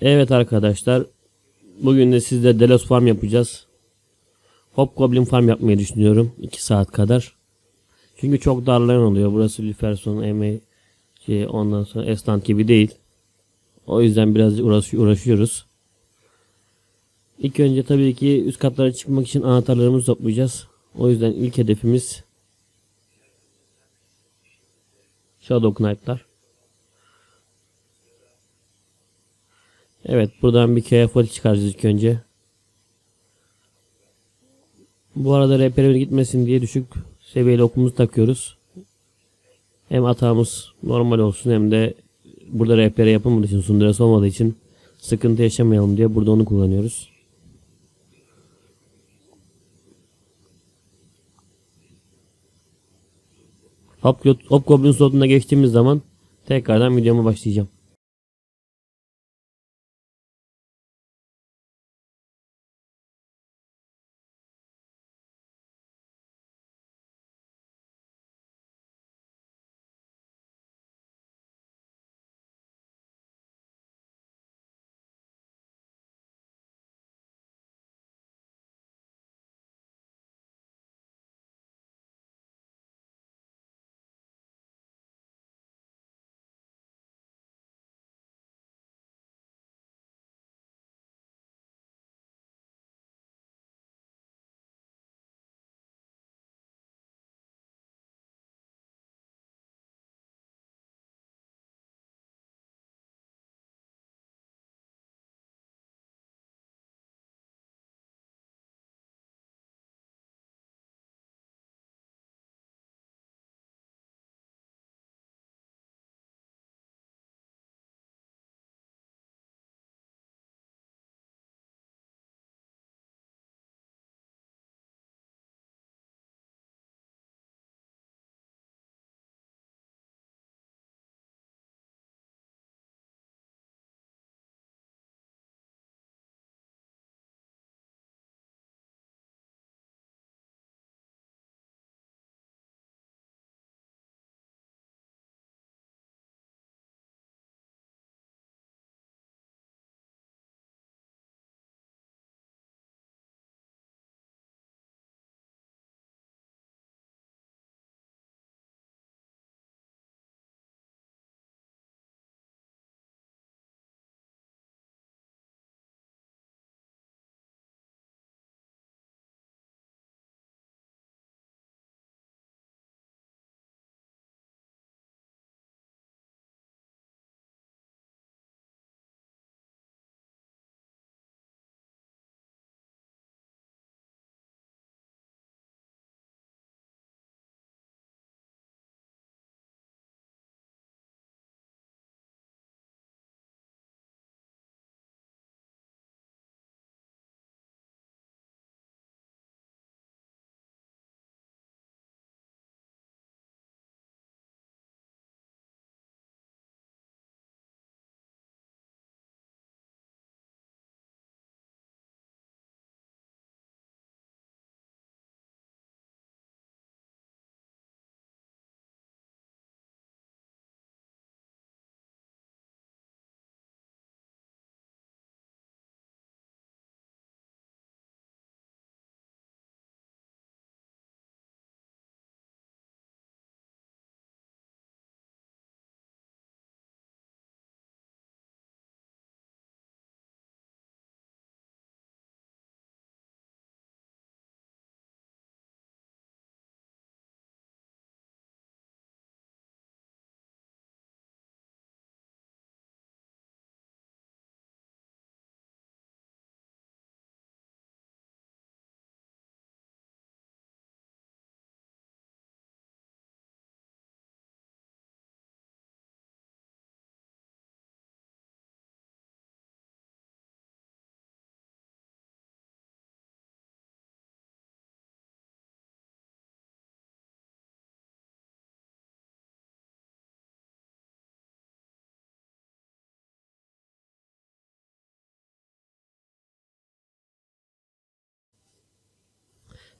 Evet arkadaşlar. Bugün de sizle Delos Farm yapacağız. Hobgoblin Farm yapmayı düşünüyorum. 2 saat kadar. Çünkü çok darlayan oluyor. Burası Lüferson, Eme, şey, ondan sonra Estant gibi değil. O yüzden biraz uğraş, uğraşıyoruz. İlk önce tabii ki üst katlara çıkmak için anahtarlarımızı toplayacağız. O yüzden ilk hedefimiz Shadow Knight'lar. Evet buradan bir KF çıkaracağız ilk önce. Bu arada rehberimiz gitmesin diye düşük seviyeli okumuzu takıyoruz. Hem atağımız normal olsun hem de burada rehbere yapılmadığı için sundurası olmadığı için sıkıntı yaşamayalım diye burada onu kullanıyoruz. Hop, Hobgoblin slotuna geçtiğimiz zaman tekrardan videoma başlayacağım.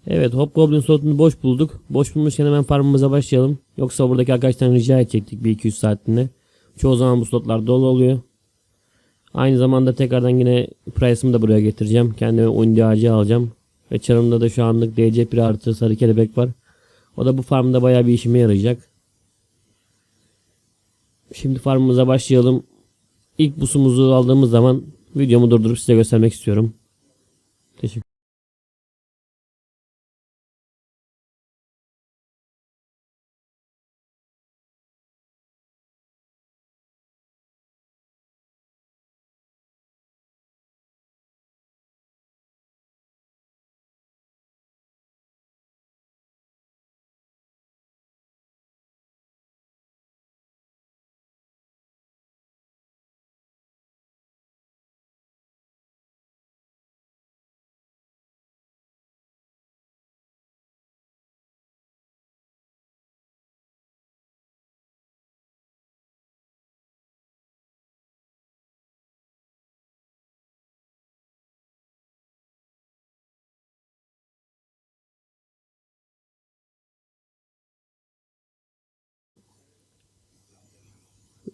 Evet Hobgoblin slotunu boş bulduk. Boş bulmuşken hemen farmımıza başlayalım. Yoksa buradaki arkadaştan rica edecektik bir 200 saatinde. Çoğu zaman bu slotlar dolu oluyor. Aynı zamanda tekrardan yine price'ımı da buraya getireceğim. Kendime undi ağacı alacağım. Ve çarımda da şu anlık DC 1 artı sarı kelebek var. O da bu farmda bayağı bir işime yarayacak. Şimdi farmımıza başlayalım. İlk busumuzu aldığımız zaman videomu durdurup size göstermek istiyorum. Teşekkür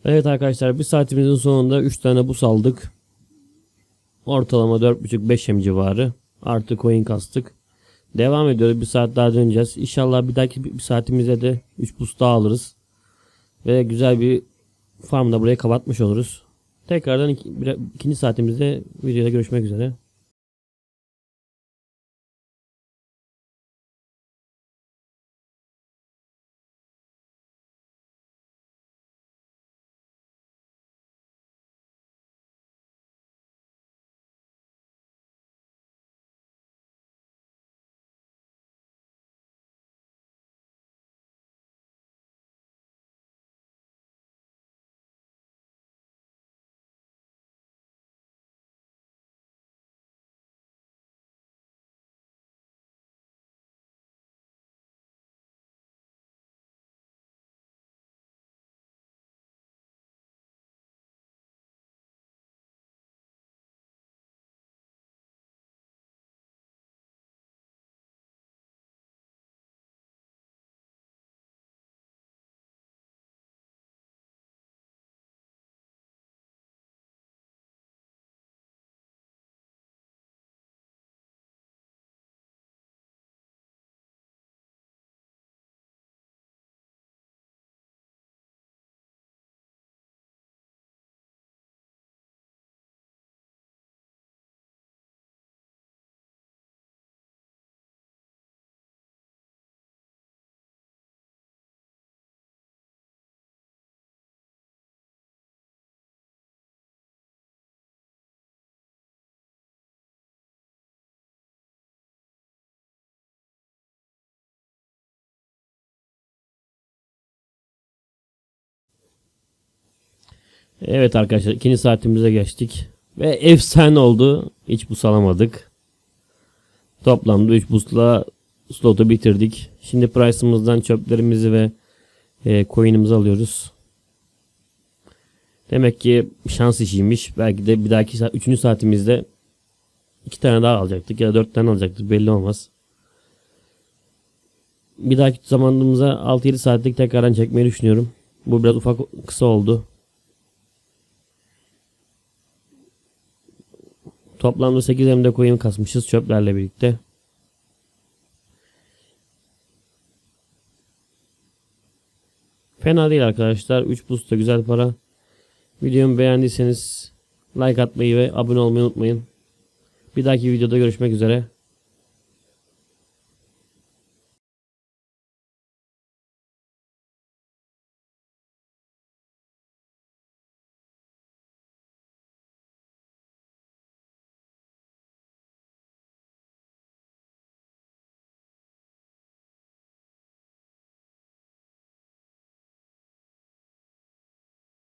Evet arkadaşlar bir saatimizin sonunda 3 tane bus aldık. Ortalama 4.5-5 hem civarı. Artı coin kastık. Devam ediyoruz. Bir saat daha döneceğiz. İnşallah bir dahaki bir saatimize de 3 bus daha alırız. Ve güzel bir farm da buraya kapatmış oluruz. Tekrardan ikinci saatimizde videoda görüşmek üzere. Evet arkadaşlar ikinci saatimize geçtik. Ve efsane oldu. Hiç bus alamadık. Toplamda 3 busla slotu bitirdik. Şimdi price'ımızdan çöplerimizi ve e, coin'imizi alıyoruz. Demek ki şans işiymiş. Belki de bir dahaki saat, 3. saatimizde 2 tane daha alacaktık ya da 4 tane alacaktık belli olmaz. Bir dahaki zamanımıza 6-7 saatlik tekrardan çekmeyi düşünüyorum. Bu biraz ufak kısa oldu. Toplamda 8 emde coin kasmışız çöplerle birlikte. Fena değil arkadaşlar. 3 boost da güzel para. Videomu beğendiyseniz like atmayı ve abone olmayı unutmayın. Bir dahaki videoda görüşmek üzere.